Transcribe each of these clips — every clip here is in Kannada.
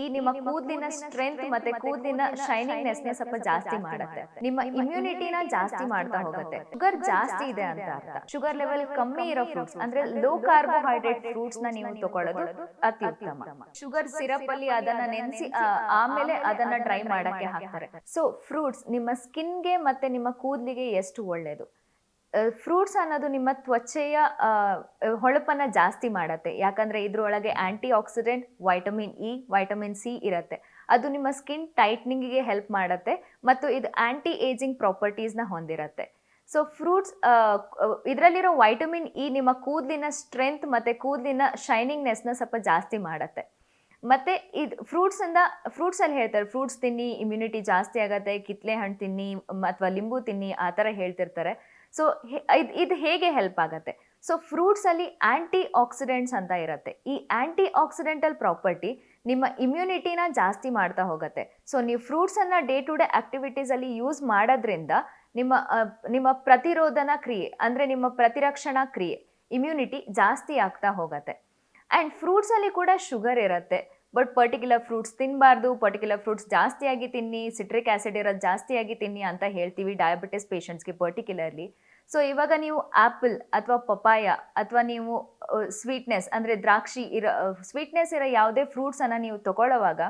ಈ ನಿಮ್ಮ ಕೂದಲಿನ ಸ್ಟ್ರೆಂತ್ ಮತ್ತೆ ಕೂದಲಿನ ಶೈನಿಂಗ್ನೆಸ್ನ ಸ್ವಲ್ಪ ಜಾಸ್ತಿ ಮಾಡುತ್ತೆ. ನಿಮ್ಮ ಇಮ್ಯುನಿಟಿನ ಜಾಸ್ತಿ ಮಾಡ್ತಾ ಹೋಗುತ್ತೆ. ಶುಗರ್ ಜಾಸ್ತಿ ಇದೆ ಅಂತ ಅರ್ಥ. ಶುಗರ್ ಲೆವೆಲ್ ಕಮ್ಮಿ ಇರೋ ಫ್ರೂಟ್ಸ್ ಅಂದ್ರೆ ಲೋ ಕಾರ್ಬೋಹೈಡ್ರೇಟ್ ಫ್ರೂಟ್ಸ್ನ ನೀವು ತಗೊಳ್ಳೋದು ಅತಿ ಉತ್ತಮ ಶುಗರ್ ಸಿರಪ್ ಅಲ್ಲಿ ಅದನ್ನ ನೆನೆಸಿ ಆಮೇಲೆ ಅದನ್ನ ಡ್ರೈ ಮಾಡಕ್ಕೆ ಹಾಕ್ತಾರೆ. ಸೊ ಫ್ರೂಟ್ಸ್ ನಿಮ್ಮ ಸ್ಕಿನ್ಗೆ ಮತ್ತೆ ನಿಮ್ಮ ಕೂದಲಿಗೆ ಎಷ್ಟು ಒಳ್ಳೇದು? ಫ್ರೂಟ್ಸ್ ಅನ್ನೋದು ನಿಮ್ಮ ತ್ವಚೆಯ ಹೊಳಪನ್ನು ಜಾಸ್ತಿ ಮಾಡತ್ತೆ. ಯಾಕಂದರೆ ಇದರೊಳಗೆ antioxidant vitamin E vitamin C ಇರುತ್ತೆ. ಅದು ನಿಮ್ಮ ಸ್ಕಿನ್ ಟೈಟ್ನಿಂಗಿಗೆ ಹೆಲ್ಪ್ ಮಾಡುತ್ತೆ ಮತ್ತು ಇದು ಆ್ಯಂಟಿ ಏಜಿಂಗ್ ಪ್ರಾಪರ್ಟೀಸ್ನ ಹೊಂದಿರುತ್ತೆ. ಸೊ ಫ್ರೂಟ್ಸ್ ಇದರಲ್ಲಿರೋ ವೈಟಮಿನ್ ಇ ನಿಮ್ಮ ಕೂದಲಿನ ಸ್ಟ್ರೆಂತ್ ಮತ್ತು ಕೂದಲಿನ ಶೈನಿಂಗ್ನೆಸ್ನ ಸ್ವಲ್ಪ ಜಾಸ್ತಿ ಮಾಡುತ್ತೆ. ಮತ್ತು ಇದು ಫ್ರೂಟ್ಸಿಂದ ಫ್ರೂಟ್ಸಲ್ಲಿ ಹೇಳ್ತಾರೆ ಫ್ರೂಟ್ಸ್ ತಿನ್ನಿ ಇಮ್ಯುನಿಟಿ ಜಾಸ್ತಿ ಆಗುತ್ತೆ, ಕಿತ್ಲೆ ಹಣ್ಣು ತಿನ್ನಿ ಅಥವಾ ಲಿಂಬು ತಿನ್ನಿ, ಆ ಥರ ಹೇಳ್ತಿರ್ತಾರೆ. ಸೊ ಇದು ಹೇಗೆ ಹೆಲ್ಪ್ ಆಗುತ್ತೆ? ಸೊ ಫ್ರೂಟ್ಸಲ್ಲಿ ಆ್ಯಂಟಿ ಆಕ್ಸಿಡೆಂಟ್ಸ್ ಅಂತ ಇರುತ್ತೆ. ಈ ಆ್ಯಂಟಿ ಆಕ್ಸಿಡೆಂಟಲ್ ಪ್ರಾಪರ್ಟಿ ನಿಮ್ಮ ಇಮ್ಯುನಿಟಿನ ಜಾಸ್ತಿ ಮಾಡ್ತಾ ಹೋಗುತ್ತೆ. ಸೊ ನೀವು ಫ್ರೂಟ್ಸನ್ನು ಡೇ ಟು ಡೇ ಆ್ಯಕ್ಟಿವಿಟೀಸಲ್ಲಿ ಯೂಸ್ ಮಾಡೋದ್ರಿಂದ ನಿಮ್ಮ ನಿಮ್ಮ ಪ್ರತಿರೋಧನ ಕ್ರಿಯೆ, ಅಂದರೆ ನಿಮ್ಮ ಪ್ರತಿರಕ್ಷಣಾ ಕ್ರಿಯೆ ಇಮ್ಯುನಿಟಿ ಜಾಸ್ತಿ ಆಗ್ತಾ ಹೋಗುತ್ತೆ. ಆ್ಯಂಡ್ ಫ್ರೂಟ್ಸಲ್ಲಿ ಕೂಡ ಶುಗರ್ ಇರುತ್ತೆ. ಬಟ್ ಪರ್ಟಿಕ್ಯುಲರ್ ಫ್ರೂಟ್ಸ್ ತಿನ್ನಬಾರ್ದು ಪರ್ಟಿಕ್ಯುಲರ್ ಫ್ರೂಟ್ಸ್ ಜಾಸ್ತಿಯಾಗಿ ತಿನ್ನಿ ಸಿಟ್ರಿಕ್ ಆ್ಯಸಿಡ್ ಇರೋದು ಜಾಸ್ತಿಯಾಗಿ ತಿನ್ನಿ ಅಂತ ಹೇಳ್ತೀವಿ ಡಯಾಬಿಟಿಸ್ ಪೇಷಂಟ್ಸ್ಗೆ ಪರ್ಟಿಕ್ಯುಲರ್ಲಿ ಸೊ ಇವಾಗ ನೀವು ಆ್ಯಪಲ್ ಅಥವಾ ಪಪಾಯ ಅಥವಾ ನೀವು ಸ್ವೀಟ್ನೆಸ್ ಅಂದರೆ ದ್ರಾಕ್ಷಿ ಇರೋ ಸ್ವೀಟ್ನೆಸ್ ಇರೋ ಯಾವುದೇ ಫ್ರೂಟ್ಸನ್ನು ನೀವು ತಗೊಳ್ಳೋವಾಗ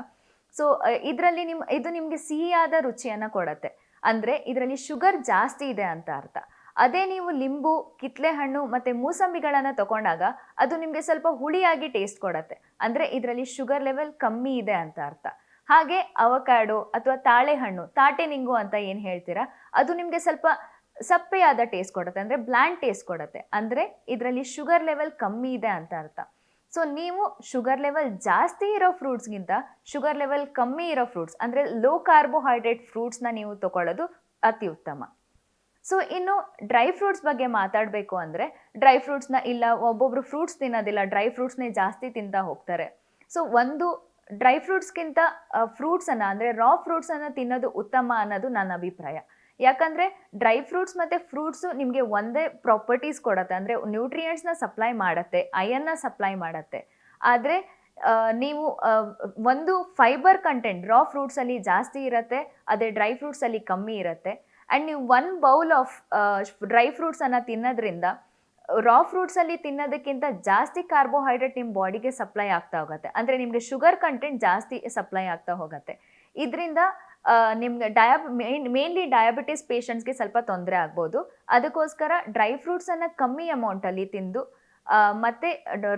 ಸೊ ಇದರಲ್ಲಿ ನಿಮ್ಮ ಇದು ನಿಮಗೆ ಸಿಹಿಯಾದ ರುಚಿಯನ್ನು ಕೊಡತ್ತೆ. ಅಂದರೆ ಇದರಲ್ಲಿ ಶುಗರ್ ಜಾಸ್ತಿ ಇದೆ ಅಂತ ಅರ್ಥ. ಅದೇ ನೀವು ಲಿಂಬು ಕಿತ್ಲೆ ಹಣ್ಣು ಮತ್ತು ಮೂಸಂಬಿಗಳನ್ನು ತಗೊಂಡಾಗ ಅದು ನಿಮಗೆ ಸ್ವಲ್ಪ ಹುಳಿಯಾಗಿ ಟೇಸ್ಟ್ ಕೊಡತ್ತೆ. ಅಂದರೆ ಇದರಲ್ಲಿ ಶುಗರ್ ಲೆವೆಲ್ ಕಮ್ಮಿ ಇದೆ ಅಂತ ಅರ್ಥ. ಹಾಗೆ ಅವಕಾಡೋ ಅಥವಾ ತಾಳೆಹಣ್ಣು, ತಾಟೆ ನಿಂಗು ಅಂತ ಏನು ಹೇಳ್ತೀರಾ, ಅದು ನಿಮಗೆ ಸ್ವಲ್ಪ ಸಪ್ಪೆಯಾದ ಟೇಸ್ಟ್ ಕೊಡುತ್ತೆ. ಅಂದರೆ ಬ್ಲ್ಯಾಂಡ್ ಟೇಸ್ಟ್ ಕೊಡುತ್ತೆ. ಅಂದರೆ ಇದರಲ್ಲಿ ಶುಗರ್ ಲೆವೆಲ್ ಕಮ್ಮಿ ಇದೆ ಅಂತ ಅರ್ಥ. ಸೊ ನೀವು ಶುಗರ್ ಲೆವೆಲ್ ಜಾಸ್ತಿ ಇರೋ ಫ್ರೂಟ್ಸ್ಗಿಂತ ಶುಗರ್ ಲೆವೆಲ್ ಕಮ್ಮಿ ಇರೋ ಫ್ರೂಟ್ಸ್ ಅಂದರೆ ಲೋ ಕಾರ್ಬೋಹೈಡ್ರೇಟ್ ಫ್ರೂಟ್ಸ್ನ ನೀವು ತಗೊಳ್ಳೋದು ಅತಿ ಉತ್ತಮ. ಸೊ ಇನ್ನು ಡ್ರೈ ಫ್ರೂಟ್ಸ್ ಬಗ್ಗೆ ಮಾತಾಡಬೇಕು ಅಂದರೆ ಡ್ರೈ ಫ್ರೂಟ್ಸ್ನ ಇಲ್ಲ, ಒಬ್ಬೊಬ್ರು ಫ್ರೂಟ್ಸ್ ತಿನ್ನೋದಿಲ್ಲ ಡ್ರೈ ಫ್ರೂಟ್ಸ್ನೇ ಜಾಸ್ತಿ ತಿಂತಾ ಹೋಗ್ತಾರೆ. ಸೊ ಒಂದು ಡ್ರೈ ಫ್ರೂಟ್ಸ್ಗಿಂತ ಫ್ರೂಟ್ಸನ್ನು ಅಂದರೆ ರಾ ಫ್ರೂಟ್ಸನ್ನು ತಿನ್ನೋದು ಉತ್ತಮ ಅನ್ನೋದು ನನ್ನ ಅಭಿಪ್ರಾಯ. ಯಾಕಂದರೆ ಡ್ರೈ ಫ್ರೂಟ್ಸ್ ಮತ್ತು ಫ್ರೂಟ್ಸು ನಿಮಗೆ ಒಂದೇ ಪ್ರಾಪರ್ಟೀಸ್ ಕೊಡುತ್ತೆ. ಅಂದರೆ ನ್ಯೂಟ್ರಿಯೆಂಟ್ಸ್ನ ಸಪ್ಲೈ ಮಾಡುತ್ತೆ ಅಯನ್ನ ಸಪ್ಲೈ ಮಾಡುತ್ತೆ. ಆದರೆ ನೀವು ಒಂದು ಫೈಬರ್ ಕಂಟೆಂಟ್ ರಾ ಫ್ರೂಟ್ಸಲ್ಲಿ ಜಾಸ್ತಿ ಇರುತ್ತೆ, ಅದೇ ಡ್ರೈ ಫ್ರೂಟ್ಸಲ್ಲಿ ಕಮ್ಮಿ ಇರುತ್ತೆ. ಆ್ಯಂಡ್ ನೀವು ಒನ್ ಬೌಲ್ ಆಫ್ ಡ್ರೈ ಫ್ರೂಟ್ಸನ್ನು ತಿನ್ನೋದ್ರಿಂದ ರಾ ಫ್ರೂಟ್ಸಲ್ಲಿ ತಿನ್ನೋದಕ್ಕಿಂತ ಜಾಸ್ತಿ ಕಾರ್ಬೋಹೈಡ್ರೇಟ್ ನಿಮ್ಮ ಬಾಡಿಗೆ ಸಪ್ಲೈ ಆಗ್ತಾ ಹೋಗುತ್ತೆ. ಅಂದರೆ ನಿಮಗೆ ಶುಗರ್ ಕಂಟೆಂಟ್ ಜಾಸ್ತಿ ಸಪ್ಲೈ ಆಗ್ತಾ ಹೋಗುತ್ತೆ. ಇದರಿಂದ ನಿಮ್ಗೆ ಡಯಾಬ್ ಮೇನ್ ಮೇನ್ಲಿ ಡಯಾಬಿಟಿಸ್ ಪೇಷಂಟ್ಸ್ಗೆ ಸ್ವಲ್ಪ ತೊಂದರೆ ಆಗ್ಬೋದು. ಅದಕ್ಕೋಸ್ಕರ ಡ್ರೈ ಫ್ರೂಟ್ಸನ್ನು ಕಮ್ಮಿ ಅಮೌಂಟಲ್ಲಿ ತಿಂದು ಆ, ಮತ್ತೆ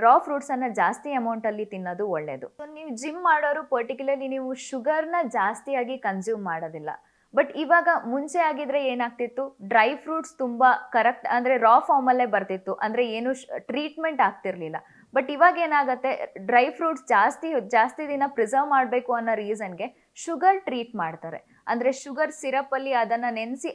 ರಾ ಫ್ರೂಟ್ಸನ್ನು ಜಾಸ್ತಿ ಅಮೌಂಟಲ್ಲಿ ತಿನ್ನೋದು ಒಳ್ಳೆಯದು ನೀವು ಜಿಮ್ ಮಾಡೋರು ಪರ್ಟಿಕ್ಯುಲರ್ಲಿ ನೀವು ಶುಗರ್ನ ಜಾಸ್ತಿಯಾಗಿ ಕನ್ಸ್ಯೂಮ್ ಮಾಡೋದಿಲ್ಲ. ಬಟ್ ಇವಾಗ ಮುಂಚೆ ಆಗಿದ್ರೆ ಏನಾಗ್ತಿತ್ತು? ಡ್ರೈ ಫ್ರೂಟ್ಸ್ ತುಂಬಾ ಕರೆಕ್ಟ್ ಅಂದ್ರೆ ರಾ ಫಾರ್ಮಲ್ಲೇ ಬರ್ತಿತ್ತು. ಅಂದ್ರೆ ಏನು ಟ್ರೀಟ್ಮೆಂಟ್ ಆಗ್ತಿರ್ಲಿಲ್ಲ. ಬಟ್ ಇವಾಗ ಏನಾಗುತ್ತೆ? ಡ್ರೈ ಫ್ರೂಟ್ಸ್ ಜಾಸ್ತಿ ಜಾಸ್ತಿ ದಿನ ಪ್ರಿಸರ್ವ್ ಮಾಡಬೇಕು ಅನ್ನೋ ರೀಸನ್ಗೆ ಶುಗರ್ ಟ್ರೀಟ್ ಮಾಡ್ತಾರೆ. ಅಂದ್ರೆ ಶುಗರ್ ಸಿರಪಲ್ಲಿ ಅದನ್ನ ನೆನೆಸಿ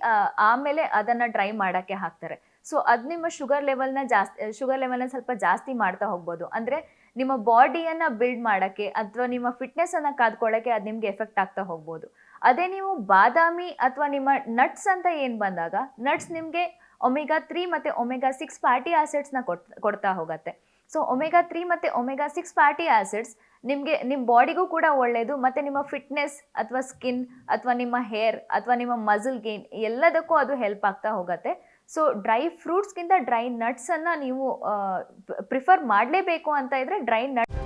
ಆಮೇಲೆ ಅದನ್ನ ಡ್ರೈ ಮಾಡೋಕ್ಕೆ ಹಾಕ್ತಾರೆ. ಸೊ ಅದು ನಿಮ್ಮ ಶುಗರ್ ಲೆವೆಲ್ನ ಜಾಸ್ತಿ ಶುಗರ್ ಲೆವೆಲ್ನ ಸ್ವಲ್ಪ ಜಾಸ್ತಿ ಮಾಡ್ತಾ ಹೋಗ್ಬೋದು. ಅಂದರೆ ನಿಮ್ಮ ಬಾಡಿಯನ್ನು ಬಿಲ್ಡ್ ಮಾಡೋಕ್ಕೆ ಅಥವಾ ನಿಮ್ಮ ಫಿಟ್ನೆಸ್ಸನ್ನು ಕಾದ್ಕೊಳ್ಳೋಕ್ಕೆ ಅದು ನಿಮಗೆ ಎಫೆಕ್ಟ್ ಆಗ್ತಾ ಹೋಗ್ಬೋದು. ಅದೇ ನೀವು ಬಾದಾಮಿ ಅಥವಾ ನಿಮ್ಮ ನಟ್ಸ್ ಅಂತ ಏನು ಬಂದಾಗ ನಟ್ಸ್ ನಿಮಗೆ ಒಮೆಗಾ ತ್ರೀ ಮತ್ತು ಒಮೆಗಾ ಸಿಕ್ಸ್ ಫ್ಯಾಟಿ ಆಸಿಡ್ಸ್ನ ಕೊಟ್, ಕೊಡ್ತಾ ಹೋಗುತ್ತೆ. ಸೊ ಒಮೆಗಾ ತ್ರೀ ಮತ್ತು ಒಮೆಗಾ ಸಿಕ್ಸ್ ಫ್ಯಾಟಿ ಆಸಿಡ್ಸ್ ನಿಮಗೆ ನಿಮ್ಮ ಬಾಡಿಗೂ ಕೂಡ ಒಳ್ಳೆಯದು ಮತ್ತು ನಿಮ್ಮ ಫಿಟ್ನೆಸ್ ಅಥವಾ ಸ್ಕಿನ್ ಅಥವಾ ನಿಮ್ಮ ಹೇರ್ ಅಥವಾ ನಿಮ್ಮ ಮಸಲ್ ಗೇನ್ ಎಲ್ಲದಕ್ಕೂ ಅದು ಹೆಲ್ಪ್ ಆಗ್ತಾ ಹೋಗುತ್ತೆ. ಸೊ ಡ್ರೈ ಫ್ರೂಟ್ಸ್ಗಿಂತ ಡ್ರೈ ನಟ್ಸನ್ನು ನೀವು ಪ್ರಿಫರ್ ಮಾಡಲೇಬೇಕು ಅಂತ ಇದ್ದರೆ ಡ್ರೈ ನಟ್